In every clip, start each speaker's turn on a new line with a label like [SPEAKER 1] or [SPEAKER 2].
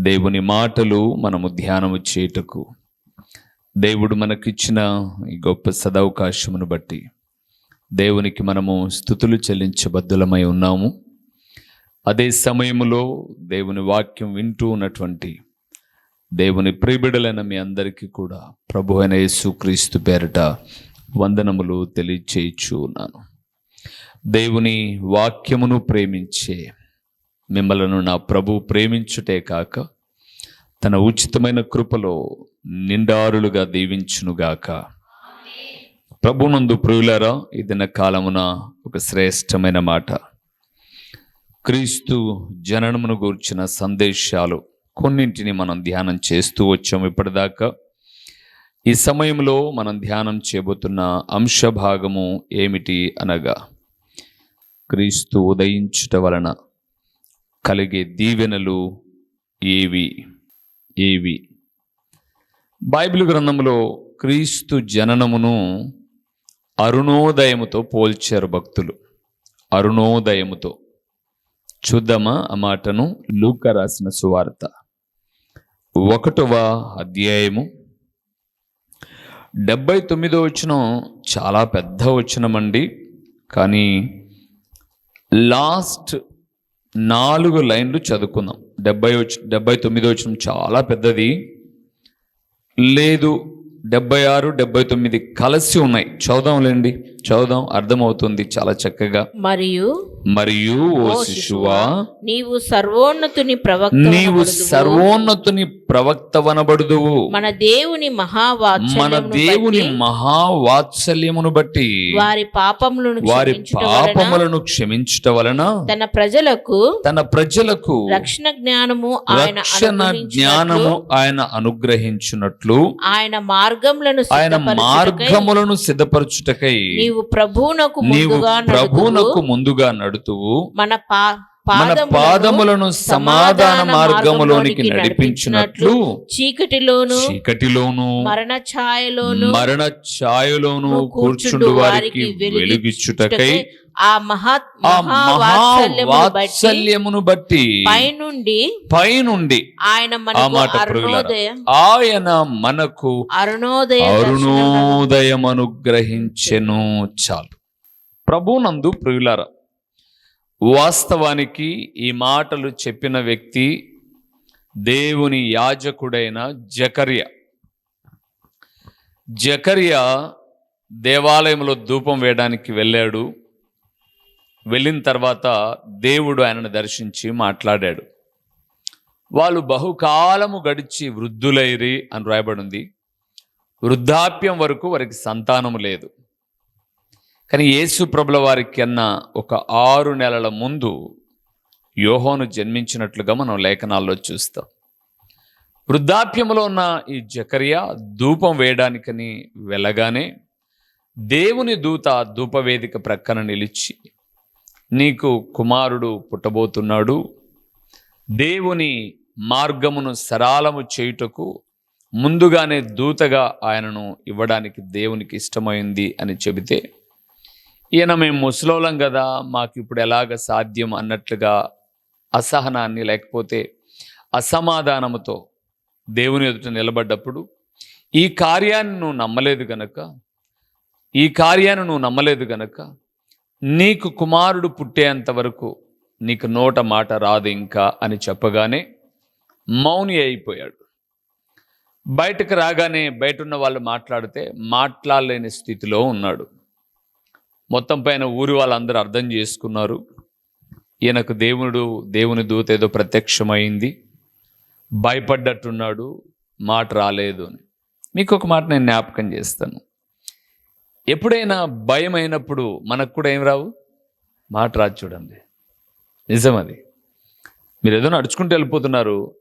[SPEAKER 1] దేవుని మాటలు మనము ధ్యానము చేయుటకు. దేవుడు మనకిచ్చిన ఈ గొప్ప సదవకాశమును బట్టి దేవునికి మనము స్థుతులు చెల్లించబద్ధులమై ఉన్నాము. అదే సమయములో దేవుని వాక్యం వింటూ ఉన్నటువంటి దేవుని ప్రియబిడలైన మీ అందరికీ కూడా ప్రభు అయిన యేసుక్రీస్తు పేరిట వందనములు తెలియచేయచ్చు ఉన్నాను దేవుని వాక్యమును ప్రేమించే మిమ్మలను నా ప్రభు ప్రేమించుటే కాక తన ఉచితమైన కృపలో నిండారులుగా దీవించునుగాక. ప్రభునందు ప్రియులారా ఈ కాలమున ఒక శ్రేష్టమైన మాట. క్రీస్తు జననమును గూర్చిన సందేశాలు కొన్నింటిని మనం ధ్యానం చేస్తూ వచ్చాము ఇప్పటిదాకా. ఈ సమయంలో మనం ధ్యానం చేయబోతున్న అంశ భాగము ఏమిటి అనగా క్రీస్తు ఉదయించుట వలన కలిగే దీవెనలు ఏవి? ఏవి? బైబిల్ గ్రంథంలో క్రీస్తు జననమును అరుణోదయముతో పోల్చారు భక్తులు. అరుణోదయముతో. చూద్దామా ఆ మాటను? లూక రాసిన సువార్త. ఒకటవ అధ్యాయము. డెబ్బై తొమ్మిదో వచనం చాలా పెద్ద వచనమండి. కానీ లాస్ట్ నాలుగు లైన్లు చదువుకుందాం. డెబ్బై వచ్చి డెబ్బై తొమ్మిది వచ్చిన చాలా పెద్దది. లేదు డెబ్బై ఆరు డెబ్బై తొమ్మిది కలిసి ఉన్నాయి. చదుదాంలేండి చదుదాం అర్థమవుతుంది చాలా చక్కగా.
[SPEAKER 2] మరియు
[SPEAKER 1] మరియు ఓ శిశువా
[SPEAKER 2] నీవు సర్వోన్నతుని ప్రవక్త
[SPEAKER 1] నీవు సర్వోన్నతుని ప్రవక్త వనబడుదువు
[SPEAKER 2] మన దేవుని
[SPEAKER 1] మన
[SPEAKER 2] మహావాత్సల్యమును
[SPEAKER 1] దేవుని మహావాత్సల్యమును బట్టి
[SPEAKER 2] వారి పాపములను
[SPEAKER 1] వారి పాపములను క్షమించుట వలన
[SPEAKER 2] తన ప్రజలకు
[SPEAKER 1] తన ప్రజలకు
[SPEAKER 2] రక్షణ జ్ఞానము ఆయన
[SPEAKER 1] రక్షణ
[SPEAKER 2] అనుగ్రహించినట్లు
[SPEAKER 1] జ్ఞానము ఆయన అనుగ్రహించున్నట్లు
[SPEAKER 2] ఆయన మార్గములను
[SPEAKER 1] ఆయన మార్గములను సిద్ధపరచుటకై
[SPEAKER 2] నీవు ప్రభువునకు
[SPEAKER 1] నీవు
[SPEAKER 2] ముందుగా
[SPEAKER 1] ప్రభువునకు ముందుగా నడుతువు.
[SPEAKER 2] మన పా
[SPEAKER 1] మన
[SPEAKER 2] పాదములను
[SPEAKER 1] సమాధాన మార్గములోనికి నడిపించినట్లు
[SPEAKER 2] చీకటిలోను
[SPEAKER 1] చీకటిలోను
[SPEAKER 2] మరణ ఛాయలోను
[SPEAKER 1] మరణ ఛాయలోను కూర్చుండు వారికి వెలుగిచ్చుటకై
[SPEAKER 2] ఆ మహత్
[SPEAKER 1] ఆ
[SPEAKER 2] మహావాత్సల్యమును బట్టి పైనుండి
[SPEAKER 1] పైనుండి
[SPEAKER 2] ఆయన
[SPEAKER 1] ఆ మాట ఆయన మనకు
[SPEAKER 2] అరుణోదయ
[SPEAKER 1] అరుణోదయం అనుగ్రహించెను చాలు. ప్రభునందు ప్రియులారా వాస్తవానికి ఈ మాటలు చెప్పిన వ్యక్తి దేవుని యాజకుడైన జకర్య. జకర్య దేవాలయంలో ధూపం వేయడానికి వెళ్ళాడు. వెళ్ళిన తర్వాత దేవుడు ఆయనను దర్శించి మాట్లాడాడు. వాళ్ళు బహుకాలము గడిచి వృద్ధులైరి అని రాయబడింది. వృద్ధాప్యం వరకు వారికి సంతానం లేదు. కానీ యేసు ప్రభుల వారికి కన్నా ఒక ఆరు నెలల ముందు యోహోను జన్మించినట్లుగా మనం లేఖనాల్లో చూస్తాం. వృద్ధాప్యంలో ఉన్న ఈ జకరియా ధూపం వేయడానికని వెళ్ళగానే దేవుని దూత ధూపవేదిక ప్రక్కన నిలిచి నీకు కుమారుడు పుట్టబోతున్నాడు దేవుని మార్గమును సరాలము చేయుటకు ముందుగానే దూతగా ఆయనను ఇవ్వడానికి దేవునికి ఇష్టమైంది అని చెబితే ఈయన మేము ముసలోళం కదా మాకు ఇప్పుడు ఎలాగ సాధ్యం అన్నట్లుగా అసహనాన్ని లేకపోతే అసమాధానముతో దేవుని ఎదుట నిలబడ్డప్పుడు ఈ కార్యాన్ని నువ్వు నమ్మలేదు గనక ఈ కార్యాన్ని నువ్వు నమ్మలేదు గనక నీకు కుమారుడు పుట్టేంత వరకు నీకు నోట మాట రాదు ఇంకా అని చెప్పగానే మౌని అయిపోయాడు. బయటకు రాగానే బయట ఉన్న వాళ్ళు మాట్లాడితే మాట్లాడలేని స్థితిలో ఉన్నాడు. మొత్తం పైన ఊరి వాళ్ళందరూ అర్థం చేసుకున్నారు. ఈయనకు దేవుడు దేవుని దూత ఏదో ప్రత్యక్షమైంది. భయపడ్డట్టున్నాడు మాట రాలేదు అని. మీకు ఒక మాట నేను జ్ఞాపకం చేస్తాను. ఎప్పుడైనా భయం అయినప్పుడు మనకు కూడా ఏం రావు? మాట రాదు చూడండి. నిజం అది మీరు ఏదో నడుచుకుంటూ వెళ్ళిపోతున్నారు.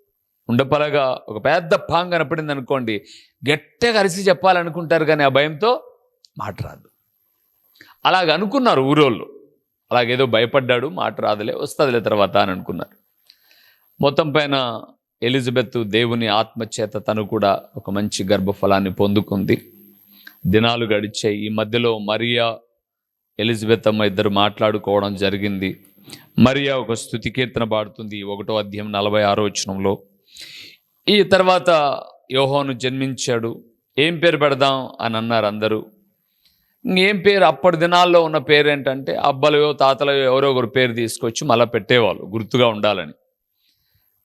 [SPEAKER 1] ఉండపలగా ఒక పెద్ద పాంగ్ కనపడింది అనుకోండి గట్టిగా అరిసి చెప్పాలనుకుంటారు కానీ ఆ భయంతో మాట రాదు. అలాగ అనుకున్నారు ఊరోళ్ళు. అలాగేదో భయపడ్డాడు మాట రాదులే వస్తుందిలే తర్వాత అని అనుకున్నారు. మొత్తం పైన ఎలిజబెత్ దేవుని ఆత్మచేత తను కూడా ఒక మంచి గర్భఫలాన్ని పొందుకుంది. దినాలు గడిచాయి. ఈ మధ్యలో మరియా ఎలిజబెత్ అమ్మ ఇద్దరు మాట్లాడుకోవడం జరిగింది. మరియా ఒక స్థుతి కీర్తన పాడుతుంది ఒకటో అధ్యాయం నలభై ఆరో వచనంలో. ఈ తర్వాత యోహోను జన్మించాడు. ఏం పేరు పెడదాం అని అన్నారు అందరూ. ఏం పేరు? అప్పటి దినాల్లో ఉన్న పేరు ఏంటంటే అబ్బలయో తాతలయో ఎవరో ఒకరు పేరు తీసుకొచ్చి మళ్ళీ పెట్టేవాళ్ళు గుర్తుగా ఉండాలని.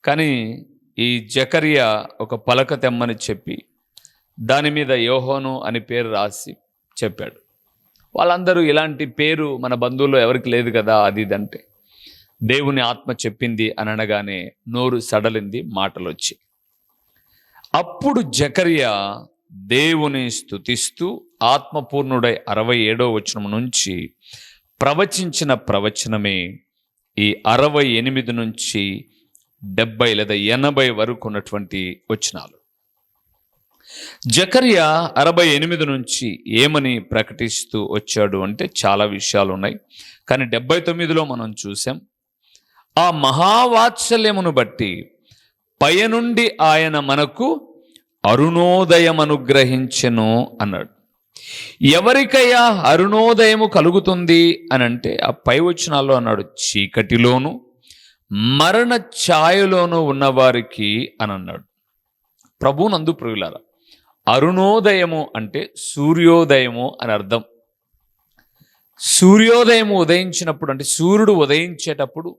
[SPEAKER 1] కానీ ఈ జకరియా ఒక పలక తెమ్మని చెప్పి దాని మీద యోహోను అని పేరు రాసి చెప్పాడు. వాళ్ళందరూ ఇలాంటి పేరు మన బంధువుల్లో ఎవరికి లేదు కదా అది ఇది అంటే. దేవుని ఆత్మ చెప్పింది అనగానే నోరు సడలింది మాటలు వచ్చి అప్పుడు జకరియా దేవుని స్తుతిస్తూ ఆత్మపూర్ణుడై అరవై ఏడో వచనం నుంచి ప్రవచించిన ప్రవచనమే ఈ అరవై ఎనిమిది నుంచి డెబ్బై లేదా ఎనభై వరకు ఉన్నటువంటి వచనాలు. జకరియా అరవై ఎనిమిది నుంచి ఏమని ప్రకటిస్తూ వచ్చాడు అంటే చాలా విషయాలు ఉన్నాయి. కానీ డెబ్బై తొమ్మిదిలో మనం చూసాం ఆ మహావాత్సల్యమును బట్టి పయనుండి ఆయన మనకు అరుణోదయం అనుగ్రహించెను అన్నాడు. ఎవరికయ్యా అరుణోదయము కలుగుతుంది అని అంటే ఆ పై వచనాల్లో అన్నాడు చీకటిలోను మరణ ఛాయలోను ఉన్నవారికి అని అన్నాడు ప్రభునందు ప్రియులారా అరుణోదయము అంటే సూర్యోదయము అని అర్థం. సూర్యోదయము ఉదయించినప్పుడు అంటే సూర్యుడు ఉదయించేటప్పుడు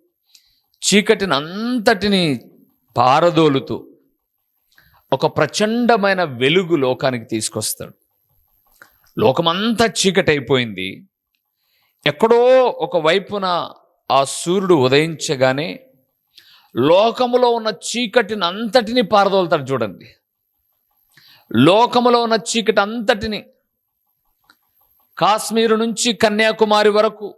[SPEAKER 1] చీకటిని అంతటిని పారదోలుతూ ఒక ప్రచండమైన వెలుగు లోకానికి తీసుకొస్తాడు. లోకమంతా చీకటి అయిపోయింది ఎక్కడో ఒక వైపున ఆ సూర్యుడు ఉదయించగానే లోకములో ఉన్న చీకటిని అంతటిని పారదోలుతాడు చూడండి. లోకములో ఉన్న చీకటి అంతటిని కాశ్మీరు నుంచి కన్యాకుమారి వరకు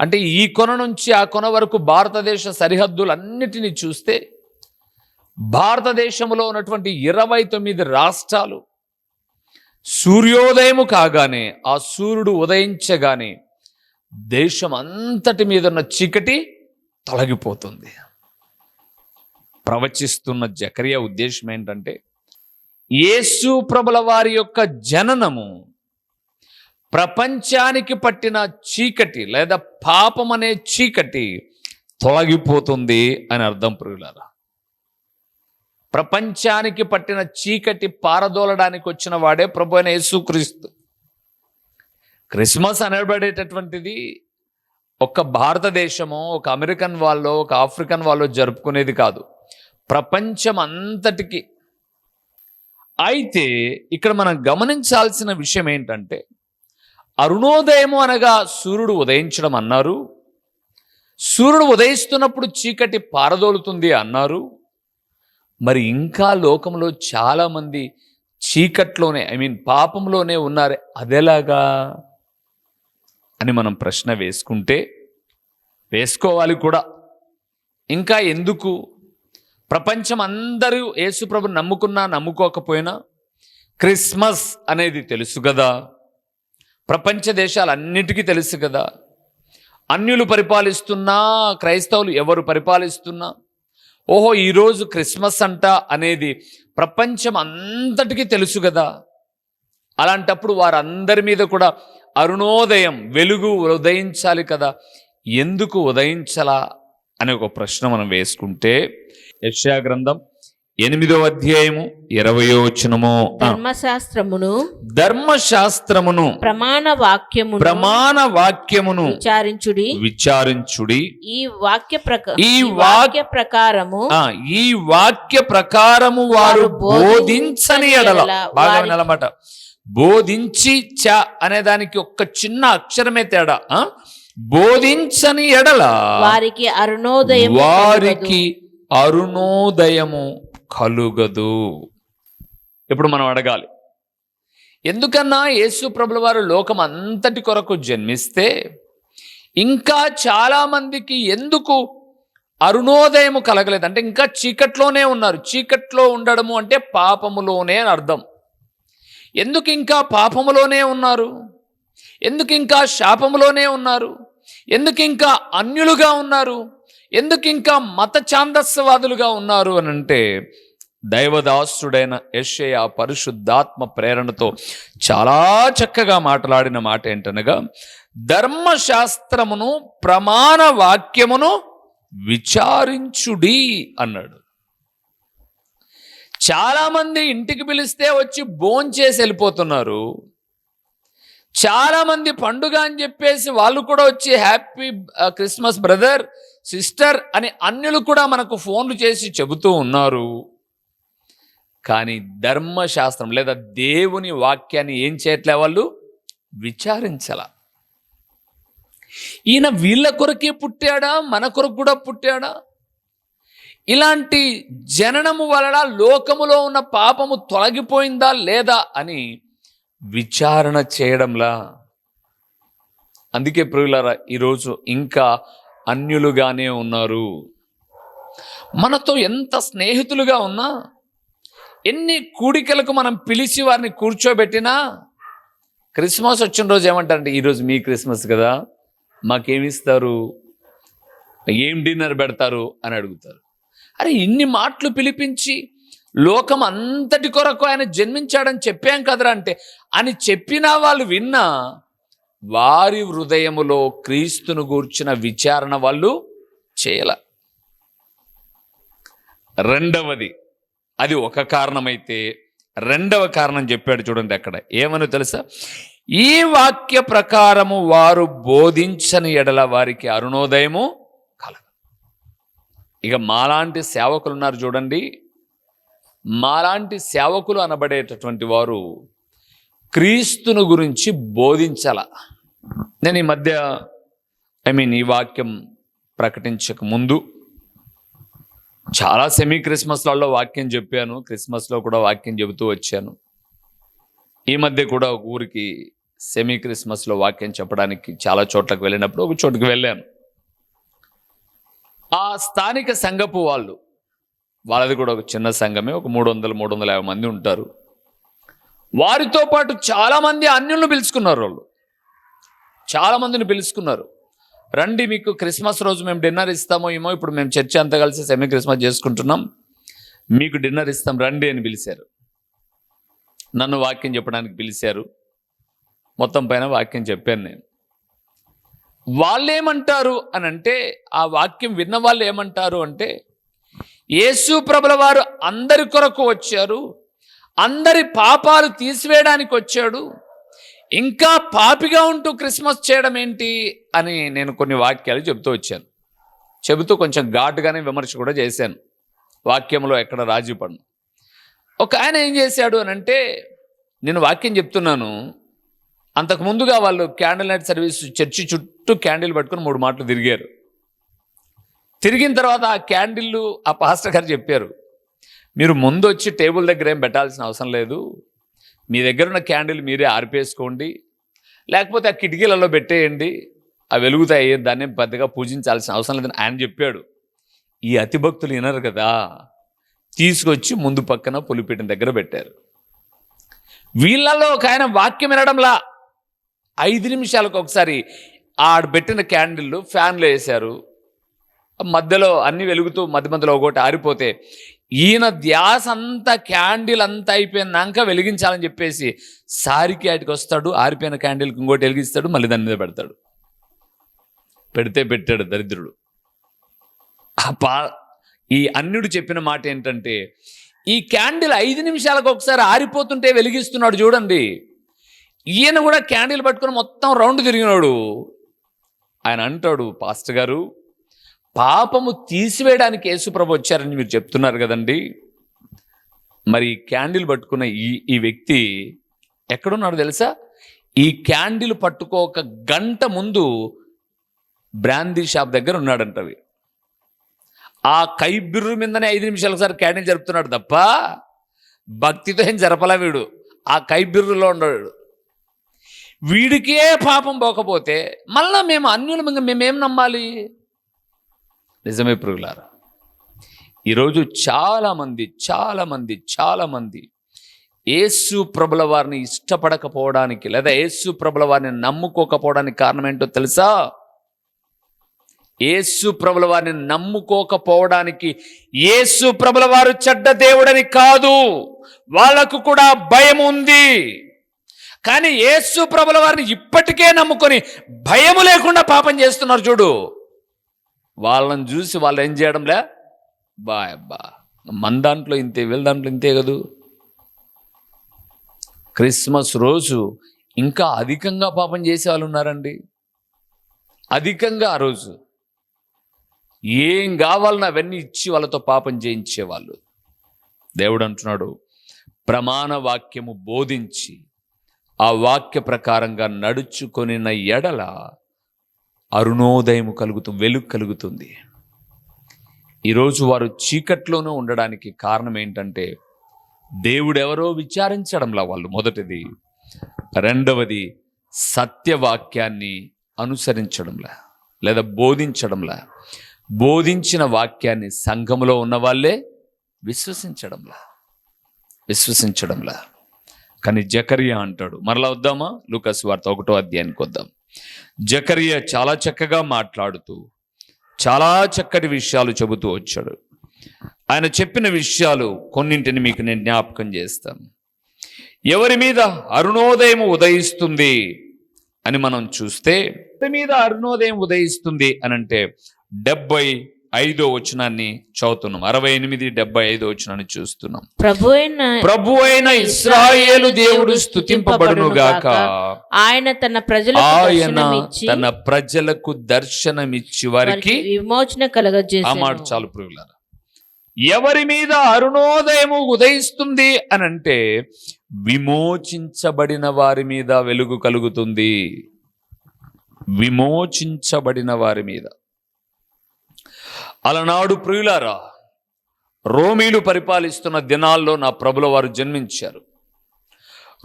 [SPEAKER 1] అంటే ఈ కొన నుంచి ఆ కొన వరకు భారతదేశ సరిహద్దులన్నిటినీ చూస్తే భారతదేశంలో ఉన్నటువంటి ఇరవై తొమ్మిది రాష్ట్రాలు. సూర్యోదయము కాగానే ఆ సూర్యుడు ఉదయించగానే దేశం అంతటి మీద ఉన్న చీకటి తొలగిపోతుంది. ప్రవచిస్తున్న జకరియా ఉద్దేశం ఏంటంటే యేసు ప్రభుల వారి యొక్క జననము ప్రపంచానికి పట్టిన చీకటి లేదా పాపం అనే చీకటి తొలగిపోతుంది అని అర్థం ప్రియులారా ప్రపంచానికి పట్టిన చీకటి పారదోలడానికి వచ్చిన వాడే ప్రభు అయిన యేసుక్రీస్తు క్రిస్మస్ అనబడేటటువంటిది ఒక భారతదేశము ఒక అమెరికన్ వాళ్ళు ఒక ఆఫ్రికన్ వాళ్ళు జరుపుకునేది కాదు. ప్రపంచం అంతటికి అయితే ఇక్కడ మనం గమనించాల్సిన విషయం ఏంటంటే అరుణోదయము అనగా సూర్యుడు ఉదయించడం అన్నారు. సూర్యుడు ఉదయిస్తున్నప్పుడు చీకటి పారదోలుతుంది అన్నారు. మరి ఇంకా లోకంలో చాలామంది చీకట్లోనే ఐ మీన్ పాపంలోనే ఉన్నారు. అదెలాగా? అని మనం ప్రశ్న వేసుకుంటే వేసుకోవాలి కూడా. ఇంకా ఎందుకు? ప్రపంచం అందరూ యేసుప్రభు నమ్ముకున్నా నమ్ముకోకపోయినా క్రిస్మస్ అనేది తెలుసు కదా. ప్రపంచ దేశాలన్నిటికీ తెలుసు కదా. అన్యులు పరిపాలిస్తున్నా క్రైస్తవులు ఎవరు పరిపాలిస్తున్నా ఓహో ఈరోజు క్రిస్మస్ అంట అనేది ప్రపంచం అంతటికీ తెలుసు కదా అలాంటప్పుడు వారందరి మీద కూడా అరుణోదయం వెలుగు ఉదయించాలి కదా. ఎందుకు ఉదయించలా? అనే ఒక ప్రశ్న మనం వేసుకుంటే యెషయా గ్రంథం ఎనిమిదో అధ్యాయము ఇరవయో వచనము.
[SPEAKER 2] ధర్మశాస్త్రమును
[SPEAKER 1] ధర్మశాస్త్రమును
[SPEAKER 2] ప్రమాణ వాక్యమును
[SPEAKER 1] ప్రమాణ వాక్యమును
[SPEAKER 2] విచారించుడి.
[SPEAKER 1] విచారించుడి.
[SPEAKER 2] ఈ వాక్య ప్రక
[SPEAKER 1] ఈ
[SPEAKER 2] ఈ
[SPEAKER 1] వాక్-
[SPEAKER 2] వాక్య ప్రకారము
[SPEAKER 1] ఈ వాక్య ప్రకారము వారు
[SPEAKER 2] బోధించని
[SPEAKER 1] ఎడల. బాగా బోధించి చ అనే దానికి ఒక్క చిన్న అక్షరమే తేడా. ఆ? బోధించని ఎడల
[SPEAKER 2] వారికి అరుణోదయం
[SPEAKER 1] వారికి అరుణోదయము కలుగదు. ఇప్పుడు మనం అడగాలి. ఎందుకన్నా యేసు ప్రభుల వారు లోకం అంతటి కొరకు జన్మిస్తే ఇంకా చాలామందికి ఎందుకు అరుణోదయము కలగలేదు? అంటే ఇంకా చీకట్లోనే ఉన్నారు. చీకట్లో ఉండడము అంటే పాపములోనే అని అర్థం. ఎందుకు ఇంకా పాపములోనే ఉన్నారు? ఎందుకు ఇంకా శాపములోనే ఉన్నారు? ఎందుకు ఇంకా అన్యులుగా ఉన్నారు? ఎందుకు ఇంకా మత ఛాందస్యవాదులుగా ఉన్నారు అని అంటే దైవదాసుడైన యెషయా పరిశుద్ధాత్మ ప్రేరణతో చాలా చక్కగా మాట్లాడిన మాట ఏంటనగా ధర్మశాస్త్రమును ప్రమాణ వాక్యమును విచారించుడి అన్నాడు. చాలామంది ఇంటికి పిలిస్తే వచ్చి భోంచేసి వెళ్ళిపోతున్నారు. చాలామంది పండుగ అని చెప్పేసి వాళ్ళు కూడా వచ్చి హ్యాపీ క్రిస్మస్ బ్రదర్ సిస్టర్ అని అన్యులు కూడా మనకు ఫోన్లు చేసి చెబుతూ ఉన్నారు. కానీ ధర్మశాస్త్రం లేదా దేవుని వాక్యాన్ని ఏం చేయట్లే వాళ్ళు? విచారించాల. ఈయన వీళ్ళ కొరకే పుట్టాడా? మన కొరకు కూడా పుట్టాడా? ఇలాంటి జననము వలన లోకములో ఉన్న పాపము తొలగిపోయిందా లేదా అని విచారణ చేయడంలా? అందుకే ప్రియులారా ఈరోజు ఇంకా అన్యులుగానే ఉన్నారు. మనతో ఎంత స్నేహితులుగా ఉన్నా ఎన్ని కూడికలకు మనం పిలిచి వారిని కూర్చోబెట్టినా క్రిస్మస్ వచ్చిన రోజు ఏమంటారంటే ఈరోజు మీ క్రిస్మస్ కదా మాకేమిస్తారు ఏం డిన్నర్ పెడతారు? అని అడుగుతారు. అరే ఇన్ని మాటలు పిలిపించి లోకం అంతటి కొరకు ఆయన జన్మించాడని చెప్పాం కదరా అంటే అని చెప్పినా వాళ్ళు విన్నా వారి హృదయములో క్రీస్తును గూర్చిన విచారణ వాళ్ళు చేయల. రెండవది అది ఒక కారణమైతే రెండవ కారణం చెప్పాడు చూడండి అక్కడ. ఏమని తెలుసా? ఈ వాక్య ప్రకారము వారు బోధించని ఎడల వారికి అరుణోదయము కలగ ఇక మాలాంటి సేవకులు ఉన్నారు చూడండి. మాలాంటి సేవకులు అనబడేటటువంటి వారు క్రీస్తును గురించి బోధించాల. నేను ఈ మధ్య ఐ మీన్ ఈ వాక్యం ప్రకటించక ముందు చాలా సెమీ క్రిస్మస్లలో వాక్యం చెప్పాను క్రిస్మస్లో కూడా వాక్యం చెబుతూ వచ్చాను. ఈ మధ్య కూడా ఒక ఊరికి సెమీ క్రిస్మస్లో వాక్యం చెప్పడానికి చాలా చోట్లకు వెళ్ళినప్పుడు ఒక చోటుకు వెళ్ళాను. ఆ స్థానిక సంఘపు వాళ్ళు వాళ్ళది కూడా ఒక చిన్న సంఘమే ఒక మూడు వందల మూడు వందల యాభై మంది ఉంటారు. వారితో పాటు చాలామంది అన్యులను పిలుచుకున్నారు వాళ్ళు. చాలామందిని పిలుచుకున్నారు. రండి మీకు క్రిస్మస్ రోజు మేము డిన్నర్ ఇస్తామో ఏమో ఇప్పుడు మేము చర్చ అంతా కలిసి సెమీ క్రిస్మస్ చేసుకుంటున్నాం. మీకు డిన్నర్ ఇస్తాం రండి అని పిలిచారు. నన్ను వాక్యం చెప్పడానికి పిలిచారు. మొత్తం పైన వాక్యం చెప్పాను నేను. వాళ్ళేమంటారు అని అంటే ఆ వాక్యం విన్న వాళ్ళు ఏమంటారు అంటే యేసు ప్రభుల వారు అందరి కొరకు వచ్చారు అందరి పాపాలు తీసివేయడానికి వచ్చాడు. ఇంకా పాపిగా ఉంటూ క్రిస్మస్ చేయడం ఏంటి అని నేను కొన్ని వాక్యాలు చెబుతూ వచ్చాను. చెబుతూ కొంచెం ఘాటుగానే విమర్శ కూడా చేశాను. వాక్యంలో ఎక్కడ రాజీ పడను. ఒక ఆయన ఏం చేశాడు అని అంటే నేను వాక్యం చెప్తున్నాను. అంతకు ముందుగా వాళ్ళు క్యాండిల్ నైట్ సర్వీస్ చర్చి చుట్టూ క్యాండిల్ పట్టుకుని మూడు మాటలు తిరిగారు. తిరిగిన తర్వాత ఆ క్యాండిల్లు ఆ పాస్టర్ గారు చెప్పారు మీరు ముందు వచ్చి టేబుల్ దగ్గర ఏం పెట్టాల్సిన అవసరం లేదు. మీ దగ్గర ఉన్న క్యాండిల్ మీరే ఆర్పేసుకోండి. లేకపోతే ఆ కిటికీలలో పెట్టేయండి. ఆ వెలుగుతాయి దాన్ని పెద్దగా పూజించాల్సిన అవసరం లేదని ఆయన చెప్పాడు. ఈ అతిభక్తులు వినరు కదా. తీసుకొచ్చి ముందు పక్కన పులిపీఠం దగ్గర పెట్టారు. వీళ్ళలో ఒక ఆయన వాక్యం వినడంలా ఐదు నిమిషాలకు ఒకసారి ఆడ పెట్టిన క్యాండిల్ ఫ్యాన్లు వేశారు. మధ్యలో అన్ని వెలుగుతూ మధ్య మధ్యలో ఒకటి ఆరిపోతే ఈయన ధ్యాస అంతా క్యాండిల్ అంతా అయిపోయినాక వెలిగించాలని చెప్పేసి సారికి ఆటికి వస్తాడు ఆరిపోయిన క్యాండిల్కి ఇంకోటి వెలిగిస్తాడు మళ్ళీ దాని మీద పెడతాడు. పెడితే పెట్టాడు దరిద్రుడు. ఆ పా ఈ అన్యుడు చెప్పిన మాట ఏంటంటే ఈ క్యాండిల్ ఐదు నిమిషాలకు ఒకసారి ఆరిపోతుంటే వెలిగిస్తున్నాడు చూడండి. ఈయన కూడా క్యాండిల్ పట్టుకుని మొత్తం రౌండ్ తిరిగినాడు. ఆయన అంటాడు పాస్టర్ గారు పాపము తీసివేయడానికి యేసుప్రభు వచ్చారని మీరు చెప్తున్నారు కదండి. మరి క్యాండిల్ పట్టుకున్న ఈ ఈ వ్యక్తి ఎక్కడున్నాడు తెలుసా? ఈ క్యాండిల్ పట్టుకోక గంట ముందు బ్రాందీ షాప్ దగ్గర ఉన్నాడంటవి ఆ కైబిర్రు మీదనే ఐదు నిమిషాలు సార్ క్యాండిల్ జరుపుతున్నాడు తప్ప భక్తితో ఏం జరపలా వీడు. ఆ కైబిర్రులో ఉన్నాడు. వీడికే పాపం పోకపోతే మళ్ళా మేము అన్యులమంగా మేమేం నమ్మాలి? నిజమే పురుగులారా ఈరోజు చాలామంది చాలామంది చాలామంది ఏసు ప్రభుల వారిని ఇష్టపడకపోవడానికి లేదా ఏసు ప్రభుల వారిని నమ్ముకోకపోవడానికి కారణం ఏంటో తెలుసా? ఏసు ప్రభుల వారిని నమ్ముకోకపోవడానికి ఏసు ప్రభుల వారు చెడ్డ దేవుడని కాదు. వాళ్ళకు కూడా భయం ఉంది. కానీ ఏసు ప్రభుల వారిని ఇప్పటికే నమ్ముకొని భయము లేకుండా పాపం చేస్తున్నారు చూడు. వాళ్ళని చూసి వాళ్ళు ఏం చేయడంలే? బా అబ్బా. మన దాంట్లో ఇంతే వీళ్ళ దాంట్లో ఇంతే కదూ? క్రిస్మస్ రోజు ఇంకా అధికంగా పాపం చేసే వాళ్ళు ఉన్నారండి. అధికంగా ఆ రోజు. ఏం కావాలన్నా అవన్నీ ఇచ్చి వాళ్ళతో పాపం చేయించేవాళ్ళు. దేవుడు అంటున్నాడు ప్రమాణ వాక్యము బోధించి ఆ వాక్య ప్రకారంగా నడుచుకొనిన ఎడల అరుణోదయము కలుగుతూ వెలుగు కలుగుతుంది. ఈరోజు వారు చీకట్లోనూ ఉండడానికి కారణం ఏంటంటే దేవుడెవరో విచారించడంలా వాళ్ళు. మొదటిది రెండవది సత్యవాక్యాన్ని అనుసరించడంలా లేదా బోధించడంలా. బోధించిన వాక్యాన్ని సంఘములో ఉన్న వాళ్ళే విశ్వసించడంలా. విశ్వసించడంలా. కానీ జకరియా అంటాడు. మరలా వద్దామా? లూకస్ వార్త ఒకటో అధ్యాయానికి వద్దాం. జకరియ చాలా చక్కగా మాట్లాడుతూ చాలా చక్కటి విషయాలు చెబుతూ వచ్చాడు. ఆయన చెప్పిన విషయాలు కొన్నింటిని మీకు నేను జ్ఞాపకం చేస్తాను. ఎవరి మీద అరుణోదయం ఉదయిస్తుంది అని మనం చూస్తే మీద అరుణోదయం ఉదయిస్తుంది అని అంటే డెబ్బై ఐదో వచనాన్ని చదువుతున్నాం. అరవై ఎనిమిది డెబ్బై ఐదో వచనాన్ని చూస్తున్నాం.
[SPEAKER 2] ప్రభు అయిన
[SPEAKER 1] ప్రభు అయిన ఇస్రాయేలు దేవుడు స్తుతింపబడును గాక.
[SPEAKER 2] ఆయన తన ప్రజలకు
[SPEAKER 1] ఆయన తన ప్రజలకు దర్శనమిచ్చి వారికి
[SPEAKER 2] విమోచన
[SPEAKER 1] ఆ మాట
[SPEAKER 2] కలగజేసి
[SPEAKER 1] చాలు ప్రియులారా. ఎవరి మీద అరుణోదయము ఉదయిస్తుంది అని అంటే విమోచించబడిన వారి మీద వెలుగు కలుగుతుంది. విమోచించబడిన వారి మీద. అలనాడు ప్రియులారా రోమీలు పరిపాలిస్తున్న దినాల్లో నా ప్రభుల వారు జన్మించారు.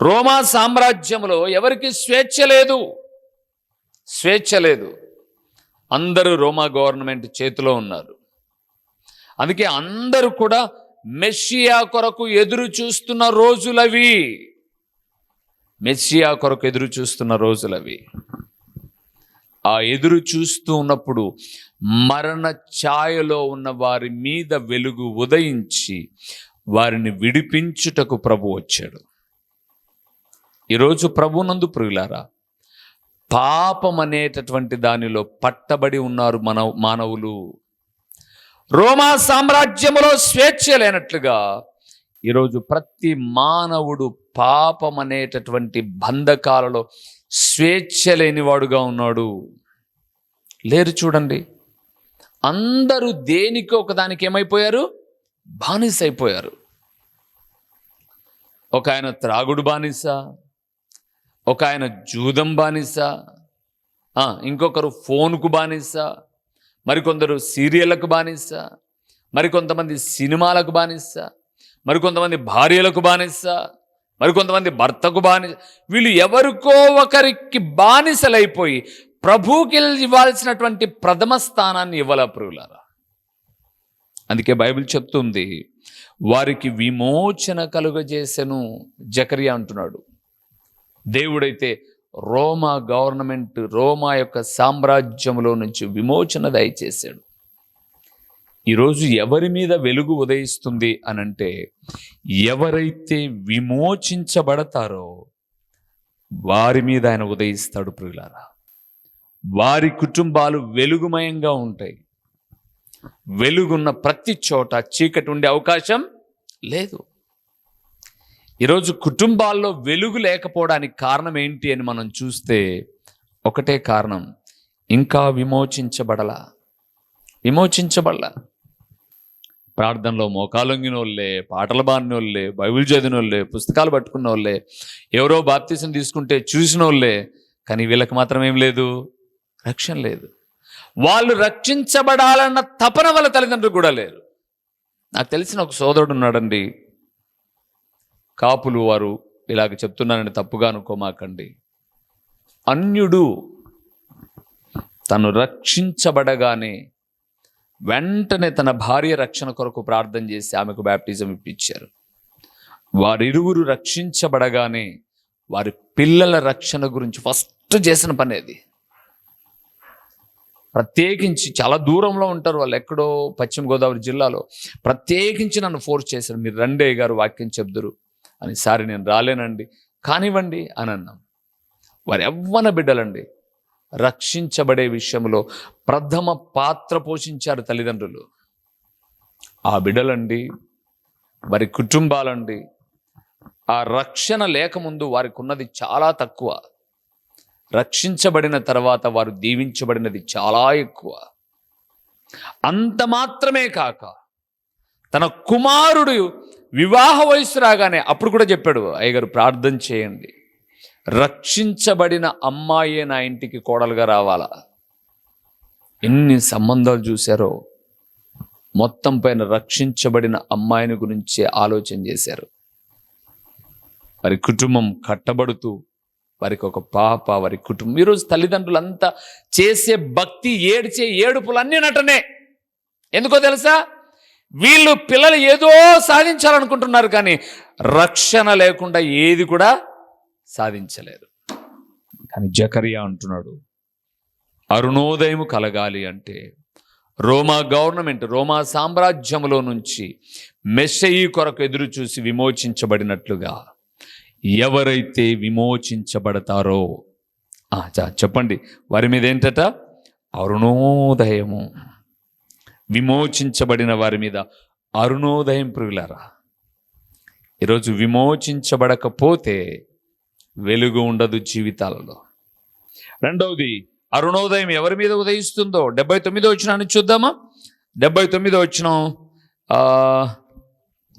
[SPEAKER 1] రోమా సామ్రాజ్యంలో ఎవరికి స్వేచ్ఛ లేదు? స్వేచ్ఛ లేదు. అందరూ రోమా గవర్నమెంట్ చేతిలో ఉన్నారు. అందుకే అందరూ కూడా మెస్సియా కొరకు ఎదురు చూస్తున్న రోజులవి. మెస్సియా కొరకు ఎదురు చూస్తున్న రోజులవి. ఆ ఎదురు చూస్తూ ఉన్నప్పుడు మరణ ఛాయలో ఉన్న వారి మీద వెలుగు ఉదయించి వారిని విడిపించుటకు ప్రభు వచ్చాడు. ఈరోజు ప్రభునందు ప్రియులారా పాపం అనేటటువంటి దానిలో పట్టబడి ఉన్నారు మన మానవులు. రోమా సామ్రాజ్యములో స్వేచ్ఛ లేనట్లుగా ఈరోజు ప్రతి మానవుడు పాపం అనేటటువంటి బంధకాలలో స్వేచ్ఛ లేనివాడుగా ఉన్నాడు. లేరు చూడండి. అందరూ దేనికి ఒకదానికి ఏమైపోయారు? బానిస అయిపోయారు ఒక ఆయన త్రాగుడు బానిస ఒక ఆయన జూదం బానిస ఇంకొకరు ఫోన్కు బానిస మరికొందరు సీరియళ్ళకు బానిస మరికొంతమంది సినిమాలకు బానిస మరికొంతమంది భార్యలకు బానిస మరికొంతమంది భర్తకు బాని వీళ్ళు ఎవరికో ఒకరికి బానిసలైపోయి ప్రభుకి ఇవ్వాల్సినటువంటి ప్రథమ స్థానాన్ని ఇవ్వాల ప్రియులారా? అందుకే బైబిల్ చెప్తుంది వారికి విమోచన కలుగజేసెను జకరియా అంటున్నాడు. దేవుడైతే రోమా గవర్నమెంట్ రోమా యొక్క సామ్రాజ్యంలో నుంచి విమోచన దయచేశాడు. ఈరోజు ఎవరి మీద వెలుగు ఉదయిస్తుంది అనంటే ఎవరైతే విమోచించబడతారో వారి మీద ఆయన ఉదయిస్తాడు ప్రియులారా. వారి కుటుంబాలు వెలుగుమయంగా ఉంటాయి. వెలుగున్న ప్రతి చోట చీకటి ఉండే అవకాశం లేదు. ఈరోజు కుటుంబాల్లో వెలుగు లేకపోవడానికి కారణం ఏంటి అని మనం చూస్తే ఒకటే కారణం. ఇంకా విమోచించబడలా. విమోచించబడలా. ప్రార్థనలో మోకాలొంగిన వాళ్ళే పాటలు బాడిన వాళ్ళే బైబిల్ చదివిన వాళ్ళే పుస్తకాలు పట్టుకున్న వాళ్ళే ఎవరో బాప్తీసం తీసుకుంటే చూసిన వాళ్ళే కానీ వీళ్ళకి మాత్రం ఏం లేదు? రక్షణ లేదు. వాళ్ళు రక్షించబడాలన్న తపన వాళ్ళ తల్లిదండ్రులు కూడా లేరు. నాకు తెలిసిన ఒక సోదరుడు ఉన్నాడండి. కాపులు వారు ఇలాగ చెప్తున్నానని తప్పుగా అనుకోమాకండి. అన్యుడు తను రక్షించబడగానే వెంటనే తన భార్య రక్షణ కొరకు ప్రార్థన చేసి ఆమెకు బ్యాప్టిజం ఇప్పించారు. వారిరువురు రక్షించబడగానే వారి పిల్లల రక్షణ గురించి ఫస్ట్ చేసిన పని అది. ప్రత్యేకించి చాలా దూరంలో ఉంటారు వాళ్ళు ఎక్కడో పశ్చిమ గోదావరి జిల్లాలో. ప్రత్యేకించి నన్ను ఫోర్స్ చేశారు మీరు రండే గారు వాక్యం చెప్దురు. అని సారి నేను రాలేనండి. కానివ్వండి అని అన్నాం. వారు ఎవ్వన బిడ్డలండి రక్షించబడే విషయంలో ప్రథమ పాత్ర పోషించారు తల్లిదండ్రులు. ఆ బిడ్డలండి వారి కుటుంబాలండి ఆ రక్షణ లేకముందు వారికి ఉన్నది చాలా తక్కువ. రక్షించబడిన తర్వాత వారు దీవించబడినది చాలా ఎక్కువ. అంత మాత్రమే కాక తన కుమారుడు వివాహ వయసు రాగానే అప్పుడు కూడా చెప్పాడు అయ్యగారు ప్రార్థన చేయండి. రక్షించబడిన అమ్మాయే నా ఇంటికి కోడలుగా రావాలా? ఎన్ని సంబంధాలు చూశారో మొత్తం పైన రక్షించబడిన అమ్మాయిని గురించే ఆలోచన చేశారు. వారి కుటుంబం కట్టబడుతూ వారికి ఒక పాప వారి కుటుంబం. ఈరోజు తల్లిదండ్రులంతా చేసే భక్తి ఏడ్చే ఏడుపులన్నీ నటనే. ఎందుకో తెలుసా? వీళ్ళు పిల్లలు ఏదో సాధించాలనుకుంటున్నారు కానీ రక్షణ లేకుండా ఏది కూడా సాధించలేదు. కానీ జకరియా అంటున్నాడు అరుణోదయము కలగాలి అంటే రోమా గవర్నమెంట్ రోమా సామ్రాజ్యములో నుంచి మెస్సయి కొరకు ఎదురు చూసి విమోచించబడినట్లుగా ఎవరైతే విమోచించబడతారో చెప్పండి. వారి మీద ఏంటట? అరుణోదయము. విమోచించబడిన వారి మీద అరుణోదయం ప్రియులారా ఈరోజు విమోచించబడకపోతే వెలుగు ఉండదు జీవితాలలో. రెండవది అరుణోదయం ఎవరి మీద ఉదయిస్తుందో? డెబ్బై తొమ్మిదో వచ్చినాన్ని చూద్దామా? డెబ్బై తొమ్మిదో వచ్చిన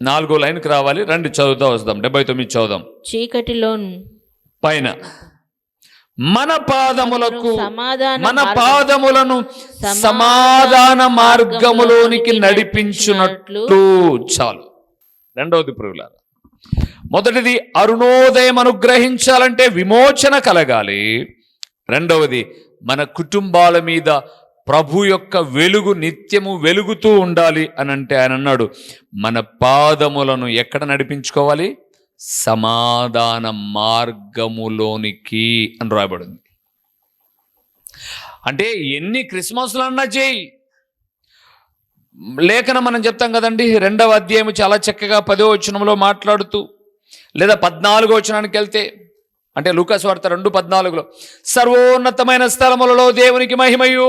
[SPEAKER 1] నాలుగో లైన్కి రావాలి. రెండు చదువుతా వస్తాం. డెబ్బై తొమ్మిది చదువుదాం.
[SPEAKER 2] చీకటిలోను
[SPEAKER 1] పైన. మన పాదములకు
[SPEAKER 2] సమాధాన
[SPEAKER 1] మన పాదములను సమాధాన మార్గములోనికి నడిపించున్నట్లు చాలు. రెండవది ప్రియులారా మొదటిది అరుణోదయం అనుగ్రహించాలంటే విమోచన కలగాలి. రెండవది మన కుటుంబాల మీద ప్రభు యొక్క వెలుగు నిత్యము వెలుగుతూ ఉండాలి అని అంటే ఆయన అన్నాడు. మన పాదములను ఎక్కడ నడిపించుకోవాలి? సమాధాన మార్గములోనికి అని రాయబడింది. అంటే ఎన్ని క్రిస్మస్లన్నా చేయి. లేఖనం మనం చెప్తాం కదండి రెండవ అధ్యాయం చాలా చక్కగా పదో వచనంలో మాట్లాడుతూ లేదా పద్నాలుగో వచనానికి వెళ్తే అంటే లూకాస్ వార్త రెండు పద్నాలుగులో సర్వోన్నతమైన స్థలములలో దేవునికి మహిమయు.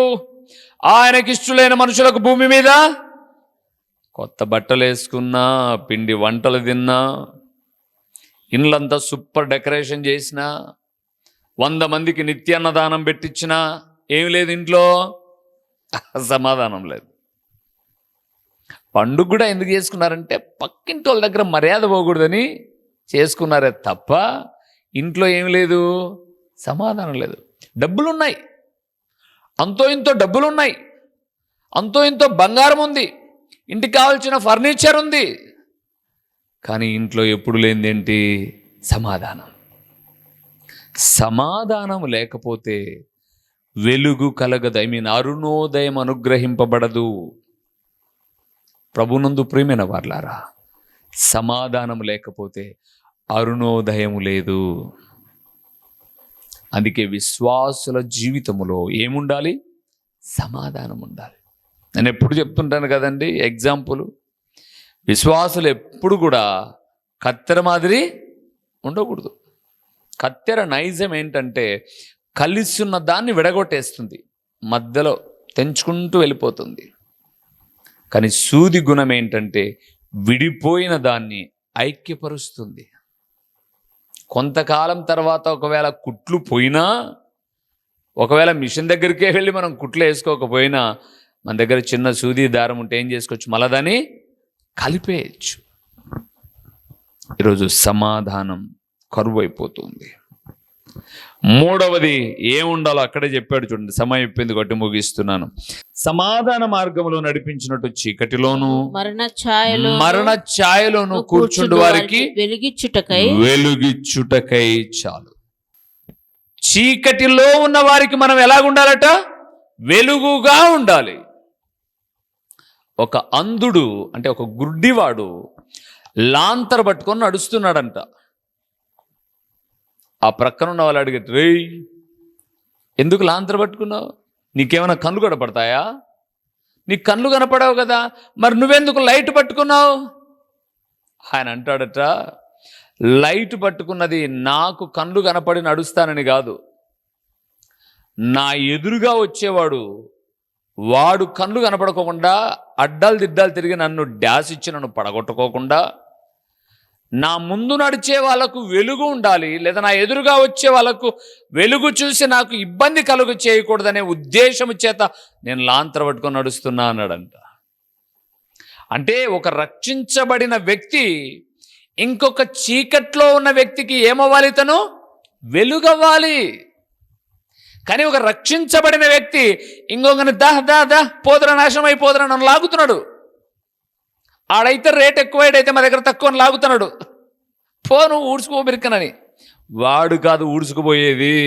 [SPEAKER 1] ఆయనకిష్టులైన మనుషులకు భూమి మీద కొత్త బట్టలు వేసుకున్నా పిండి వంటలు తిన్నా ఇండ్లంతా సూపర్ డెకరేషన్ చేసినా వంద మందికి నిత్యాన్నదానం పెట్టించిన ఏం లేదు ఇంట్లో. సమాధానం లేదు. పండుగ కూడా ఎందుకు చేసుకున్నారంటే పక్కింటి వాళ్ళ దగ్గర మర్యాద పోకూడదని చేసుకున్నారే తప్ప ఇంట్లో ఏం లేదు. సమాధానం లేదు. డబ్బులున్నాయి. అంతో ఇంతో డబ్బులున్నాయి. అంతో ఇంతో బంగారం ఉంది. ఇంటికి కావాల్సిన ఫర్నిచర్ ఉంది. కానీ ఇంట్లో ఎప్పుడు లేనిదేంటి? సమాధానం. సమాధానం లేకపోతే వెలుగు కలగదు. ఐ మీన్ అరుణోదయం అనుగ్రహింపబడదు. ప్రభునందు ప్రేమైన వార్లారా సమాధానం లేకపోతే అరుణోదయము లేదు. అందుకే విశ్వాసుల జీవితములో ఏముండాలి? సమాధానం ఉండాలి నేను ఎప్పుడు చెప్తుంటాను కదండి ఎగ్జాంపుల్. విశ్వాసులు ఎప్పుడు కూడా కత్తెర మాదిరి ఉండకూడదు. కత్తెర నైజం ఏంటంటే కలిసి దాన్ని విడగొట్టేస్తుంది. మధ్యలో తెంచుకుంటూ వెళ్ళిపోతుంది. కానీ సూది గుణం ఏంటంటే విడిపోయిన దాన్ని ఐక్యపరుస్తుంది. కొంతకాలం తర్వాత ఒకవేళ కుట్లు పోయినా ఒకవేళ మిషన్ దగ్గరికే వెళ్ళి మనం కుట్లు వేసుకోకపోయినా మన దగ్గర చిన్న సూది దారం ఉంటే ఏం చేసుకోవచ్చు? మళ్ళా దాన్ని కలిపేయచ్చు. ఈరోజు సమాధానం కరువు అయిపోతుంది మూడవది ఏముండాలో అక్కడే చెప్పాడు చూడండి. సమయం అయిపోయింది కొట్టి ముగిస్తున్నాను. సమాధాన మార్గంలో నడిపించినట్టు చీకటిలోను
[SPEAKER 2] మరణ ఛాయలో
[SPEAKER 1] మరణ ఛాయలోను కూర్చుండు వారికి
[SPEAKER 2] వెలిగిచ్చుటకై
[SPEAKER 1] వెలుగిచ్చుటకై చాలు. చీకటిలో ఉన్న వారికి మనం ఎలాగుండాలట? వెలుగుగా ఉండాలి. ఒక అంధుడు అంటే ఒక గుడ్డివాడు లాంతర పట్టుకొని నడుస్తున్నాడంట. ఆ ప్రక్కన ఉన్న వాళ్ళు అడిగేట రేయ్ ఎందుకు లాంతర పట్టుకున్నావు? నీకేమైనా కళ్ళు కనపడతాయా నీకు కళ్ళు కనపడవు కదా మరి నువ్వెందుకు లైట్ పట్టుకున్నావు? ఆయన అంటాడట లైట్ పట్టుకున్నది నాకు కళ్ళు కనపడి నడుస్తానని కాదు. నా ఎదురుగా వచ్చేవాడు వాడు కళ్ళు కనపడకోకుండా అడ్డాలు దిడ్డాలు తిరిగి నన్ను డ్యాస్ ఇచ్చి నన్ను పడగొట్టుకోకుండా నా ముందు నడిచే వాళ్ళకు వెలుగు ఉండాలి లేదా నా ఎదురుగా వచ్చే వాళ్ళకు వెలుగు చూసి నాకు ఇబ్బంది కలుగు చేయకూడదనే ఉద్దేశం చేత నేను లాంతర పట్టుకొని నడుస్తున్నా అన్నాడంట. అంటే ఒక రక్షించబడిన వ్యక్తి ఇంకొక చీకట్లో ఉన్న వ్యక్తికి ఏమవ్వాలి తను? వెలుగవ్వాలి. కానీ ఒక రక్షించబడిన వ్యక్తి ఇంకొకని దా దా దా పోదర నాశనం అయిపోదర నన్ను లాగుతున్నాడు. ఆడైతే రేట్ ఎక్కువ అయితే మా దగ్గర తక్కువ అని లాగుతున్నాడు. ఫోను ఊడ్చుకోబెరికనని వాడు కాదు ఊడ్చుకుపోయేది.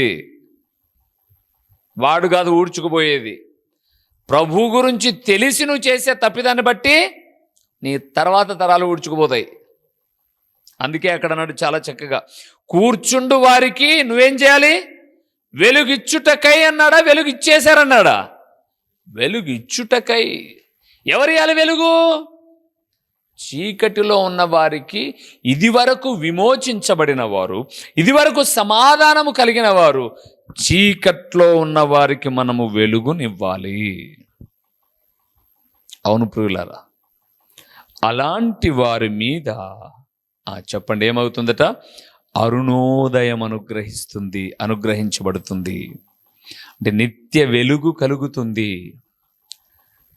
[SPEAKER 1] వాడు కాదు ఊడ్చుకుపోయేది. ప్రభు గురించి తెలిసి నువ్వు చేసే తప్పిదాన్ని బట్టి నీ తర్వాత తరాలు ఊడ్చుకుపోతాయి. అందుకే అక్కడ అన్నాడు చాలా చక్కగా. కూర్చుండు వారికి నువ్వేం చేయాలి? వెలుగిచ్చుటకై అన్నాడా? వెలుగు ఇచ్చేశారన్నాడా వెలుగు ఇచ్చుటకై ఎవరియాలి వెలుగు? చీకటిలో ఉన్న వారికి ఇదివరకు విమోచించబడిన వారు ఇదివరకు సమాధానము కలిగిన వారు చీకట్లో ఉన్న వారికి మనము వెలుగునివ్వాలి. అవును ప్రియులారా అలాంటి వారి మీద చెప్పండి ఏమవుతుందట? అరుణోదయం అనుగ్రహిస్తుంది అనుగ్రహించబడుతుంది. అంటే నిత్య వెలుగు కలుగుతుంది.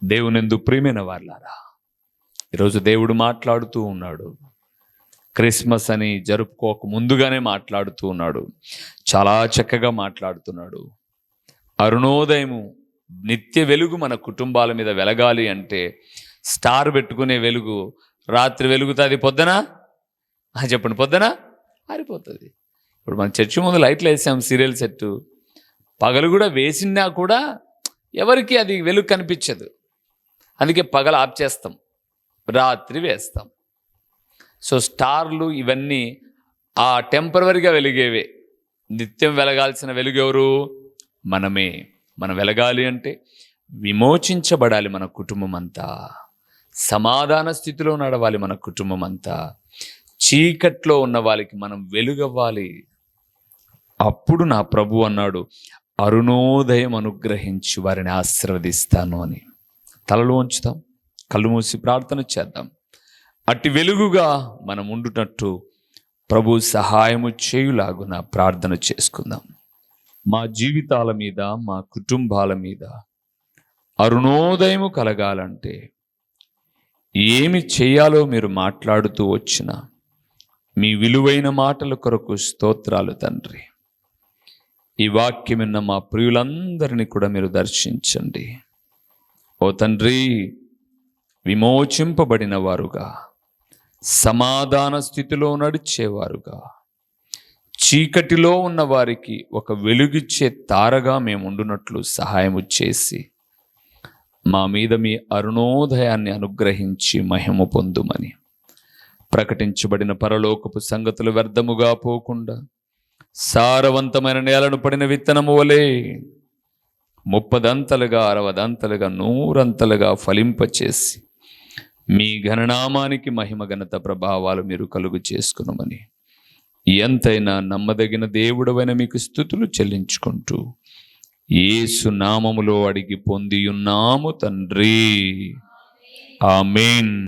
[SPEAKER 1] దేవునెందు ప్రియమైన వాళ్ళారా ఈరోజు దేవుడు మాట్లాడుతూ ఉన్నాడు. క్రిస్మస్ అని జరుపుకోక ముందుగానే మాట్లాడుతూ ఉన్నాడు. చాలా చక్కగా మాట్లాడుతున్నాడు. అరుణోదయము నిత్య వెలుగు మన కుటుంబాల మీద వెలగాలి అంటే స్టార్ పెట్టుకునే వెలుగు రాత్రి వెలుగుతుంది పొద్దున? చెప్పండి పొద్దున? ఆరిపోతుంది. ఇప్పుడు మన చర్చి ముందు లైట్లు వేసాం సీరియల్ సెట్ పగలు కూడా వేసినా కూడా ఎవరికి అది వెలుగు కనిపించదు. అందుకే పగలు ఆప్ చేస్తాం రాత్రి వేస్తాం. సో స్టార్లు ఇవన్నీ ఆ టెంపరవరీగా వెలిగేవే. నిత్యం వెలగాల్సిన వెలుగెవరు? మనమే. మనం వెలగాలి అంటే విమోచించబడాలి మన కుటుంబం అంతా సమాధాన స్థితిలో నడవాలి మన కుటుంబం అంతా చీకట్లో ఉన్న వాళ్ళకి మనం వెలుగవ్వాలి. అప్పుడు నా ప్రభు అన్నాడు అరుణోదయం అనుగ్రహించి వారిని ఆశీర్వదిస్తాను అని. తలలు ఉంచుతాం కళ్ళు మూసి ప్రార్థన చేద్దాం. అట్టి వెలుగుగా మనం ఉండునట్టు ప్రభు సహాయము చేయులాగున ప్రార్థన చేసుకుందాం. మా జీవితాల మీద మా కుటుంబాల మీద అరుణోదయము కలగాలంటే ఏమి చేయాలో మీరు మాట్లాడుతూ వచ్చిన మీ విలువైన మాటల కొరకు స్తోత్రాలు తండ్రి. ఈ వాక్యం విన్న మా ప్రియులందరినీ కూడా మీరు దర్శించండి. ఓ తండ్రి విమోచింపబడిన వారుగా సమాధాన స్థితిలో నడిచేవారుగా. చీకటిలో ఉన్న వారికి ఒక వెలుగిచ్చే తారగా మేము ఉండునట్లు సహాయము చేసి మా మీద మీ అరుణోదయాన్ని అనుగ్రహించి మహిమ పొందుమని. ప్రకటించబడిన పరలోకపు సంగతులు వ్యర్థముగా పోకుండా సారవంతమైన నేలను పడిన విత్తనము వలె ముప్పదంతలుగా అరవదంతలుగా నూరంతలుగా ఫలింపచేసి మీ ఘననామానికి మహిమ ఘనత ప్రభావాలు మీరు కలుగు చేసుకునమని. ఎంతైనా నమ్మదగిన దేవుడవైన మీకు స్థుతులు చెల్లించుకుంటూ ఏసు నామములో అడిగి పొందియున్నాము తండ్రి. ఆమెన్.